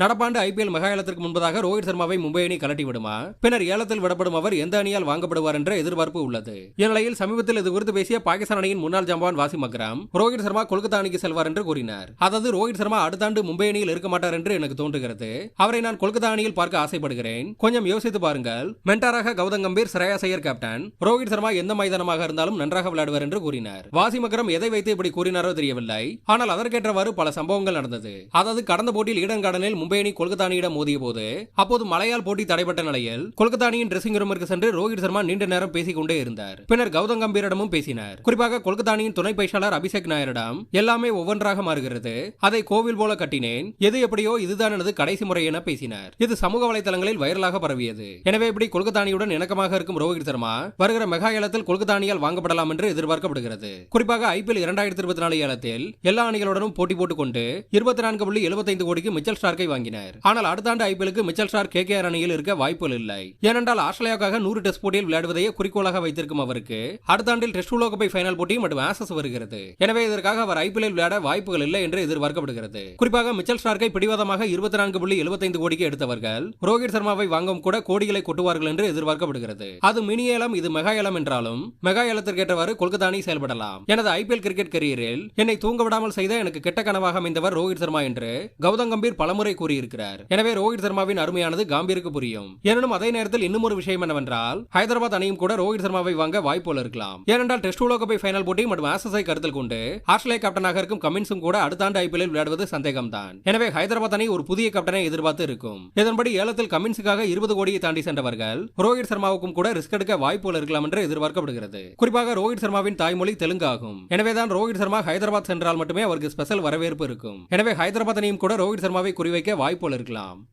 நடப்பாண்டு IPL mega ஏலத்திற்கு முன்பதாக ரோஹித் சர்மாவை மும்பை அணி கலட்டி விடுமா? பின்னர் ஏலத்தில் விடப்படும் அவர் எந்த அணியால் வாங்கப்படுவார் என்ற எதிர்பார்ப்பு உள்ளது. இந்நிலையில் சமீபத்தில் இது குறித்து பேசிய பாகிஸ்தான் அணியின் முன்னாள் ஜம்பான் வாசிம் அக்ரம் ரோஹித் சர்மா கொல்கத்தா அணிக்கு செல்வார் என்று கூறினார். அதாவது ரோஹித் சர்மா அடுத்த ஆண்டு மும்பை அணியில் இருக்க மாட்டார் என்று எனக்கு தோன்றுகிறது. அவரை நான் கொல்கத்தா அணியில் பார்க்க ஆசைப்படுகிறேன். கொஞ்சம் யோசித்து பாருங்கள். மென்டாராக கௌதம் கம்பீர் ஸ்ரேயாஸ் சையர் கேப்டன் ரோஹித் சர்மா எந்த மைதானமாக இருந்தாலும் நன்றாக விளையாடுவார் என்று கூறினார். வாசிம் அக்ரம் எதை வைத்து இப்படி கூறினாரோ தெரியவில்லை. ஆனால் அதற்கேற்றவாறு பல சம்பவங்கள் நடந்தது. அதாவது கடந்த போட்டியில் ஈடன் கார்டனில் மும்பை அணி கொல்கத்தா அணியிடம் மோதிய போது அப்போது மழையால் போட்டி தடைப்பட்ட நிலையில் கொல்கத்தா அணியின் ட்ரெஸ்ஸிங் ரூமிற்கு சென்று ரோஹித் சர்மா நீண்ட நேரம் பேசிக் கொண்டே இருந்தார். பின்னர் கௌதம் கம்பீரிடமும் பேசினார். குறிப்பாக கொல்கத்தா அணியின் துணை பயிற்சியாளர் அபிஷேக் நாயரிடம் எல்லாமே ஒவ்வொன்றாக மாறுகிறது. அதை கோவில் போல கட்டினேன். எது எப்படியோ இதுதான் எனது கடைசி முறை என பேசினார். இது சமூக வலைதளங்களில் வைரலாக பரவியது. எனவே இப்படி கொல்கத்தா அணியுடன் இணக்கமாக இருக்கும் ரோஹித் சர்மா வருகிற மெகா ஏலத்தில் கொல்கத்தா அணியால் வாங்கப்படலாம் என்று எதிர்பார்க்கப்படுகிறது. குறிப்பாக ஐபிஎல் இரண்டாயிரத்தி இருபத்தி நாலு ஏலத்தில் எல்லா அணிகளுடனும் போட்டி போட்டுக் கொண்டு இருபத்தி நான்கு புள்ளி எழுபத்தைந்து கோடிக்கு மிச்சல் ஸ்டார்க்கை வாங்கினர். ஆனால் அடுத்த ஆண்டு ஐபிஎலுக்கு மிச்சல் ஸ்டார் கே அணியில் இருக்க வாய்ப்புகள் இல்லை. ஏனென்றால் ஆஸ்திரேலியாவுக்காக நூறு டெஸ்ட் போட்டியில் விளையாடுவதையே குறிக்கோளாக வைத்திருக்கும் அவருக்கு அடுத்த ஆண்டில் டெஸ்ட் உலகப்பை ஃபைனல் போட்டி மற்றும் ஆசஸ் வருகிறது. எனவே இதற்காக அவர் ஐபிஎல் விளையாட வாய்ப்புகள் இல்லை என்று எதிர்பார்க்கப்படுகிறது. குறிப்பாக மிச்சல் ஸ்டார்க்கை பிடிவாதமாக இருபத்தி நான்கு புள்ளி எழுபத்தைந்து கோடிக்கு எடுத்தவர்கள் ரோஹித் சர்மாவை வாங்கும் கூட கோடிகளை கொட்டுவார்கள் என்று எதிர்பார்க்கப்படுகிறது. அது மினி ஏலம் இது மெகா ஏலம் என்றாலும் மெகா ஏலத்திற்கேற்றவாறு கொல்கத்தா அணி செயல்படலாம். எனது ஐபிஎல் கிரிக்கெட் கரியரில் என்னை தூங்க விடாமல் செய்த எனக்கு கெட்ட கனவாக அமைந்தவர் ரோஹித் சர்மா என்று கௌதம் கம்பீர் பலமுறை கூறியிருக்கிறார். எனவே ரோஹித் சர்மாவின் அருமையானது காம்பீருக்கு புரியும். எனினும் அதே நேரத்தில் இன்னும் ஒரு விஷயம் என்னவென்றால் ஹைதராபாத் அணியும் கூட ரோஹித் சர்மாவை வாங்க வாய்ப்புகள் இருக்கலாம். ஏனென்றால் டெஸ்ட் உலகப்பை ஃபைனல் போட்டி மற்றும் ஆசஸை கருத்தில் கொண்டு ஆஸ்திரேலியா கேப்டனாக இருக்கும் கமின்ஸும் கூட அடுத்த ஆண்டு ஐபிஎல் விளையாடுவது சந்தேகம்தான். எனவே ஹைதராபாத் அணி ஒரு புதிய கேப்டனை எதிர்பார்த்து இருக்கும். இதன்படி ஏலத்தில் கமின்ஸுக்காக இருபது கோடியை தாண்டி சென்றவர்கள் ரோஹித் சர்மாவுக்கும் கூட ரிஸ்க் எடுக்க வாய்ப்புகள் இருக்கலாம் என்று எதிர்பார்க்கப்படுகிறது. குறிப்பாக ரோஹித் சர்மாவின் தாய்மொழி தெலுங்கு ஆகும் எனவேதான் ரோஹித் சர்மா ஹைதராபாத் சென்றால் மட்டுமே அவருக்கு ஸ்பெஷல் வரவேற்பு இருக்கும். எனவே ஹைதராபாத் அணியும் கூட ரோஹித் சர்மாவை குறிவைக்க வாய்ப்புகள் இருக்கலாம்.